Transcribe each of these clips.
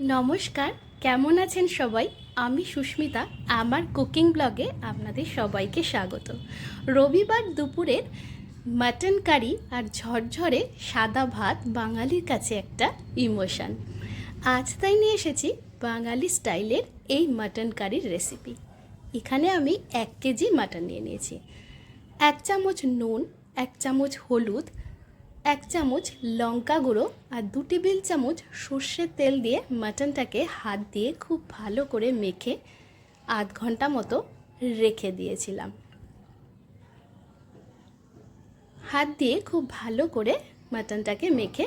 নমস্কার, কেমন আছেন সবাই? আমি সুস্মিতা, আমার কুকিং ব্লগে আপনাদের সবাইকে স্বাগত। রবিবার দুপুরের মাটন কারি আর ঝরঝরে সাদা ভাত বাঙালির কাছে একটা ইমোশান। আজ তাই নিয়ে এসেছি বাঙালি স্টাইলের এই মাটন কারির রেসিপি। এখানে আমি এক কেজি মাটন নিয়ে নিয়েছি। এক চামচ নুন, এক চামচ হলুদ এক চামচ লঙ্কা গুঁড়ো আর দু টেবিল চামচ সর্ষের তেল দিয়ে মাটনটাকে হাত দিয়ে খুব ভালো করে মেখে আধ ঘণ্টা মতো রেখে দিয়েছিলাম। হাত দিয়ে খুব ভালো করে মাটনটাকে মেখে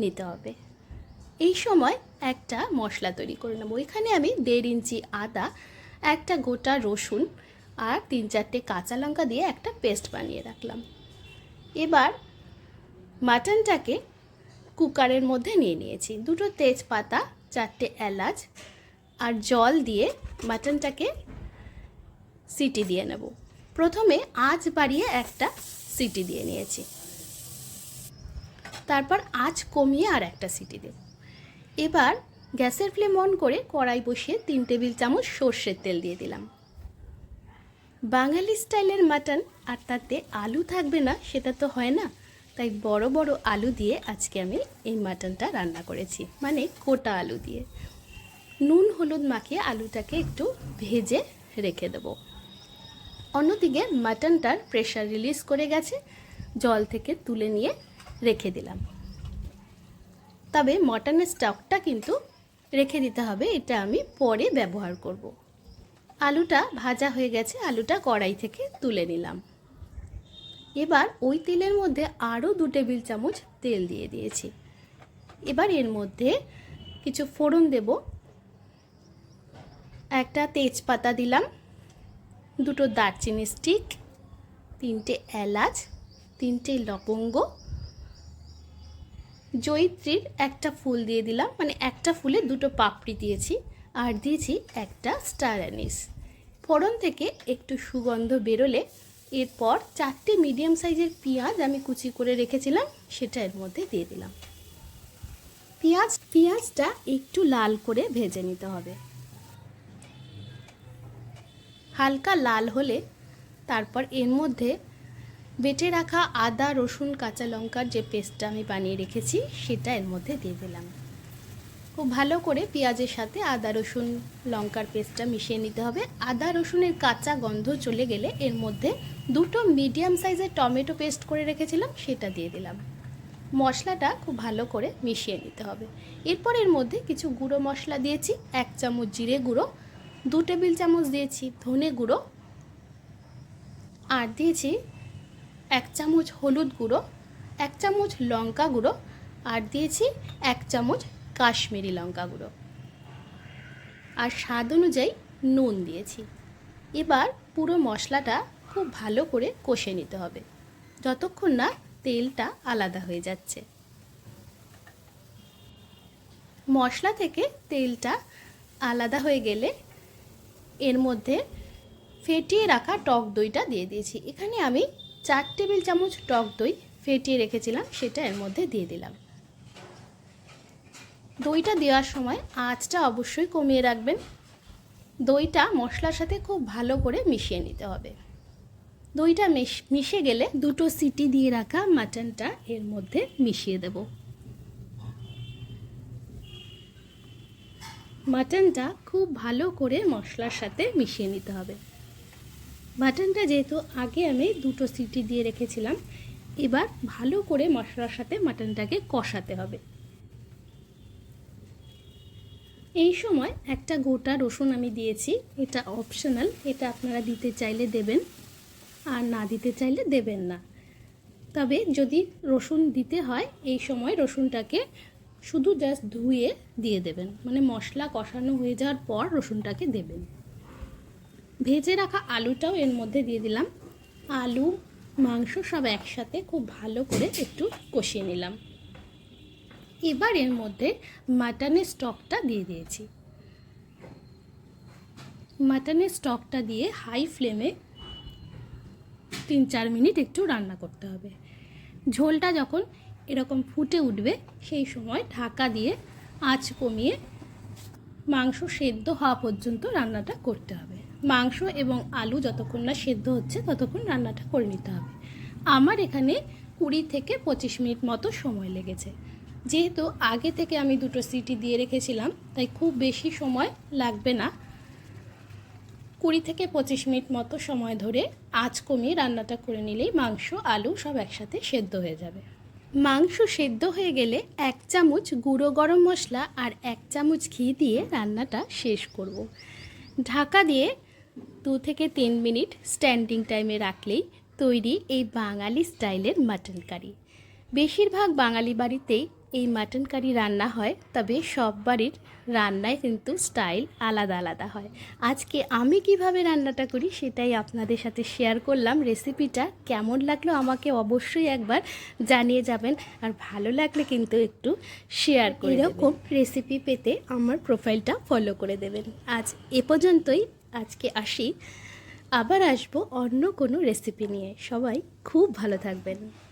নিতে হবে। এই সময় একটা মশলা তৈরি করে নেব। এখানে আমি দেড় ইঞ্চি আদা, একটা গোটা রসুন আর তিন চারটে কাঁচা লঙ্কা দিয়ে একটা পেস্ট বানিয়ে রাখলাম। এবার মাটনটাকে কুকারের মধ্যে নিয়ে নিয়েছি। দুটো তেজপাতা, চারটে এলাচ আর জল দিয়ে মাটনটাকে সিটি দিয়ে নেব। প্রথমে আঁচ বাড়িয়ে একটা সিটি দিয়ে নিয়েছি। তারপর আঁচ কমিয়ে আর একটা সিটি দেব। এবার গ্যাসের ফ্লেম অন করে কড়াই বসিয়ে তিন টেবিল চামচ সর্ষের তেল দিয়ে দিলাম। বাঙালি স্টাইলের মাটন আর তাতে আলু থাকবে না, সেটা তো হয় না। তাই বড় বড় আলু দিয়ে আজকে আমি এই মাটনটা রান্না করেছি মানে কোটা আলু দিয়ে। নুন হলুদ মাখিয়ে আলুটাকে একটু ভেজে রেখে দেব। অন্যদিকে মাটনটার প্রেশার রিলিজ করে গেছে, জল থেকে তুলে নিয়ে রেখে দিলাম। তবে মটনের স্টকটা কিন্তু রেখে দিতে হবে, এটা আমি পরে ব্যবহার করব। আলুটা ভাজা হয়ে গেছে, আলুটা কড়াই থেকে তুলে নিলাম। এবার ওই তেলের মধ্যে আরও দু টেবিল চামচ তেল দিয়ে দিয়েছি। এবার এর মধ্যে কিছু ফোড়ন দেব। একটা তেজপাতা দিলাম, দুটো দারচিনি স্টিক, তিনটে এলাচ, তিনটে লবঙ্গ। জয়িত্রীর একটা ফুল দিয়ে দিলাম মানে একটা ফুলে দুটো পাপড়ি দিয়েছি আর দিয়েছি একটা স্টার অ্যানিস ফোড়ন থেকে একটু সুগন্ধ বেরোলে এরপর চারটে মিডিয়াম সাইজের পেঁয়াজ আমি কুচি করে রেখেছিলাম, সেটা এর মধ্যে দিয়ে দিলাম। পেঁয়াজ, পেঁয়াজটা একটু লাল করে ভেজে নিতে হবে। হালকা লাল হলে তারপর এর মধ্যে বেটে রাখা আদা, রসুন, কাঁচা লঙ্কার যে পেস্টটা আমি বানিয়ে রেখেছি, সেটা এর মধ্যে দিয়ে দিলাম। খুব ভালো করে পেঁয়াজের সাথে আদা, রসুন, লঙ্কার পেস্টটা মিশিয়ে নিতে হবে। আদা, রসুনের কাঁচা গন্ধ চলে গেলে এর মধ্যে দুটো মিডিয়াম সাইজের টমেটো পেস্ট করে রেখেছিলাম, সেটা দিয়ে দিলাম। মশলাটা খুব ভালো করে মিশিয়ে নিতে হবে। এরপর এর মধ্যে কিছু গুঁড়ো মশলা দিয়েছি, এক চামচ জিরে গুঁড়ো, দু টেবিল চামচ দিয়েছি ধনে গুঁড়ো, আর দিয়েছি এক চামচ হলুদ গুঁড়ো, এক চামচ লঙ্কা গুঁড়ো, আর দিয়েছি এক চামচ কাশ্মীরি লঙ্কা গুঁড়ো। আর স্বাদ অনুযায়ী নুন দিয়েছি। এবার পুরো মশলাটা খুব ভালো করে কষে নিতে হবে, যতক্ষণ না তেলটা আলাদা হয়ে যাচ্ছে। মশলা থেকে তেলটা আলাদা হয়ে গেলে এর মধ্যে ফেটিয়ে রাখা টক দইটা দিয়ে দিয়েছি। এখানে আমি চার টেবিল চামচ টক দই ফেটিয়ে রেখেছিলাম, সেটা এর মধ্যে দিয়ে দিলাম। দইটা দেওয়ার সময় আঁচটা অবশ্যই কমিয়ে রাখবেন। দইটা মশলার সাথে খুব ভালো করে মিশিয়ে নিতে হবে। দইটা মিশে গেলে দুটো সিটি দিয়ে রাখা মাটনটা এর মধ্যে মিশিয়ে দেব। মাটনটা খুব ভালো করে মশলার সাথে মিশিয়ে নিতে হবে। মাটনটা যেহেতু আগে আমি দুটো সিটি দিয়ে রেখেছিলাম, এবার ভালো করে মশলার সাথে মাটনটাকে কষাতে হবে। এই সময় একটা গোটা রসুন আমি দিয়েছি, এটা অপশনাল এটা আপনারা দিতে চাইলে দেবেন, আর না দিতে চাইলে দেবেন না। তবে যদি রসুন দিতে হয়, এই সময় রসুনটাকে শুধু জাস্ট ধুয়ে দিয়ে দেবেন মানে মশলা কষানো হয়ে যাওয়ার পর রসুনটাকে দেবেন। ভেজে রাখা আলুটাও এর মধ্যে দিয়ে দিলাম। আলু, মাংস সব একসাথে খুব ভালো করে একটু কষিয়ে নিলাম। এবার এর মধ্যে মাটনের স্টকটা দিয়ে দিয়েছি। মাটনের স্টকটা দিয়ে হাই ফ্লেমে তিন চার মিনিট একটু রান্না করতে হবে। ঝোলটা যখন এরকম ফুটে উঠবে, সেই সময় ঢাকা দিয়ে আঁচ কমিয়ে মাংস সেদ্ধ হওয়া পর্যন্ত রান্নাটা করতে হবে। মাংস এবং আলু যতক্ষণ না সেদ্ধ হচ্ছে, ততক্ষণ রান্নাটা করে নিতে হবে। আমার এখানে কুড়ি থেকে পঁচিশ মিনিট মতো সময় লেগেছে। যেহেতু আগে থেকে আমি দুটো সিটি দিয়ে রেখেছিলাম, তাই খুব বেশি সময় লাগবে না। কুড়ি থেকে পঁচিশ মিনিট মতো সময় ধরে আঁচ কমিয়ে রান্নাটা করে নিলেই মাংস, আলু সব একসাথে সেদ্ধ হয়ে যাবে। মাংস সেদ্ধ হয়ে গেলে এক চামচ গুঁড়ো গরম মশলা আর এক চামচ ঘি দিয়ে রান্নাটা শেষ করব। ঢাকা দিয়ে দু থেকে তিন মিনিট স্ট্যান্ডিং টাইমে রাখলেই তৈরি এই বাঙালি স্টাইলের মাটন কারি। বেশিরভাগ বাঙালি বাড়িতেই এই মাটন কারি রান্না হয়, তবে সব বাড়ির রান্নায় কিন্তু স্টাইল আলাদা আলাদা হয়। আজকে আমি কীভাবে রান্নাটা করি সেটাই আপনাদের সাথে শেয়ার করলাম। রেসিপিটা কেমন লাগল আমাকে অবশ্যই একবার জানিয়ে যাবেন আর ভালো লাগলে কিন্তু একটু শেয়ার করে এরকম রেসিপি পেতে আমার প্রোফাইলটা ফলো করে দেবেন। আজ এ পর্যন্তই। আজকে আসি। আবার আসব অন্য কোনো রেসিপি নিয়ে। সবাই খুব ভালো থাকবেন।